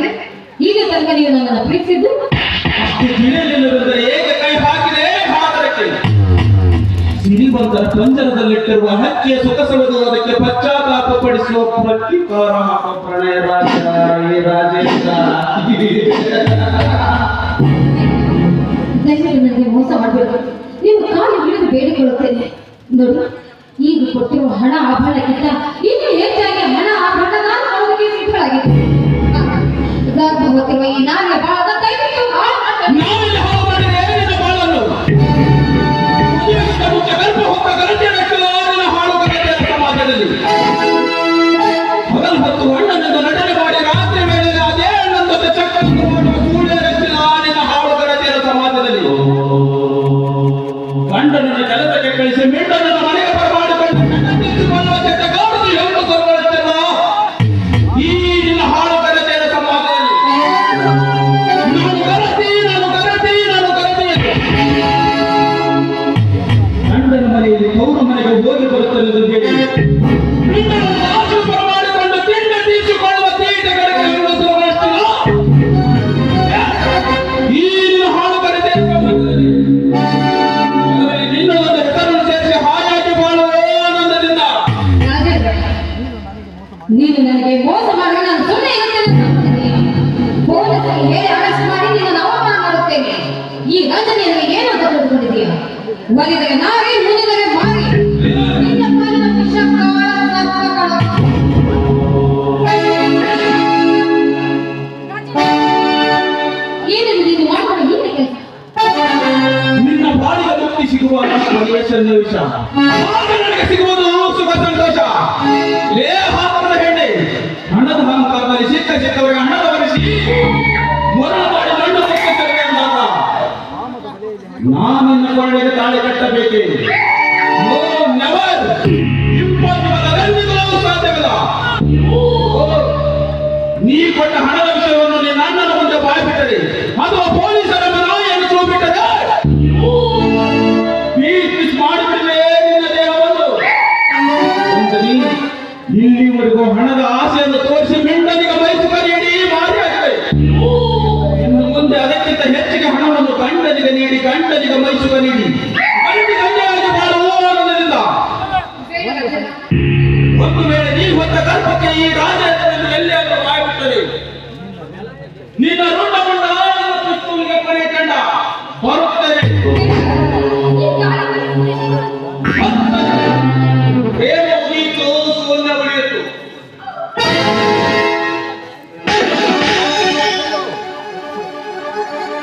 ತನಕ ನೀವು ನನ್ನನ್ನು ಪ್ರೀತಿಸಿದ್ದು? ಅಷ್ಟು ತಿಳಿಯಲಿಲ್ಲವೆಂದರೆ ಏಕೆ ಕೈ ಹಾಕಿದೆ ಹಾದರಕ್ಕೆ ಸಿರಿವಂತರ ಪಂಜರದಲ್ಲಿಟ್ಟಿರುವ ಹಕ್ಕಿಯ ಸುಖ ಸವಿದು ಅದಕ್ಕೆ ಪಶ್ಚಾತ್ತಾಪ ಪಡಿಸುವ ಪ್ರತಿಕಾರ ಪ್ರಣಯ ರಾಜ ಈ ರಾಜೇಂದ್ರ. ನನಗೆ ಮೋಸ ಮಾಡಬೇಕು ನೀವು ಕಾಲು ಹಿಡಿದು ಬೇಡಿಕೊಳ್ಳುತ್ತೇನೆ. ನೋಡಿ ಈಗ ಕೊಟ್ಟಿರುವ ಹಣ ಆಭರಣಕ್ಕಿಂತ ಇನ್ನು ಹೆಚ್ಚಾಗಿ ಹಣ ಆಭರಣ ನಾನು ಕೊಡೋದಕ್ಕೆ ಸಿದ್ಧಳಾಗಿದೆ ಹಗಲು ಹೊತ್ತು ಅಣ್ಣನನ್ನು ನಟನೆ ಮಾಡಿ ರಾತ್ರಿ ಮೇಲೆ ಅದೇ ಅಣ್ಣನ ಜೊತೆ ಚಕ್ಕಂತ ಮಾಡುವ ಸೂಳ್ಯರಷ್ಟಿನ ನಿನ್ನ ಹಾಳು ಗರಟೆಯ ಸಮಾಜದಲ್ಲಿ. ಗಂಡನನ್ನು ಕೆಲಸಕ್ಕೆ ಕಳಿಸಿ ಮಿಂಡನನ್ನು ಮನೆಗೆ ಬರಮಾಡಿಕೊಂಡು ಸರ್ವರಷ್ಟೆಲ್ಲ ಈ ನಾನು ನಾನು ನಾನು. ಗಂಡನ ಮನೆಯಲ್ಲಿ ಮನೆಗೆ ಹೋಗಿ ಬರುತ್ತಿರುವುದು ಹೇಳಿ ನೀನು ನನಗೆ ಮೋಸ ಮಾಡಿ ನಾನು ಸುಮ್ಮನೆ ಇರುತ್ತೇನೆ. ಪೊಲೀಸರಿಗೆ ಹೇಳಿ ಅರೆಸ್ಟ್ ಮಾಡಿ ನಿನ್ನನ್ನು ಅವಮಾನ ಮಾಡುತ್ತೇನೆ. ಈ ರಂಜನೆಯನ್ನು ಏನು ಅಂತ ತಿಳ್ಕೊಂಡಿದ್ದೀಯ? ಒಲಿದರೆ ನಾರಿ ಮುನಿದರೆ ಮಾರಿ. ನಿನ್ನ ಪಾಲಿನ ನಿನ್ನ ಸಿಗುವ ಸಿಗುವುದು ಸುಖ ಸಂತೋಷ. ಲೇ ನಾನಿನ್ನ ಕೊಳ್ಳೆಗೆ ತಾಳೆ ಕಟ್ಟಬೇಕೆ? ಗಂಟನಿಗೆ ಮೈಸುವ ನೀಡಿ. ಒಂದು ವೇಳೆ ನೀ ಹೊತ್ತ ಈ ರಾಜ ಎಲ್ಲಿಯಾದರೂ ಆಗುತ್ತದೆ ನೀನು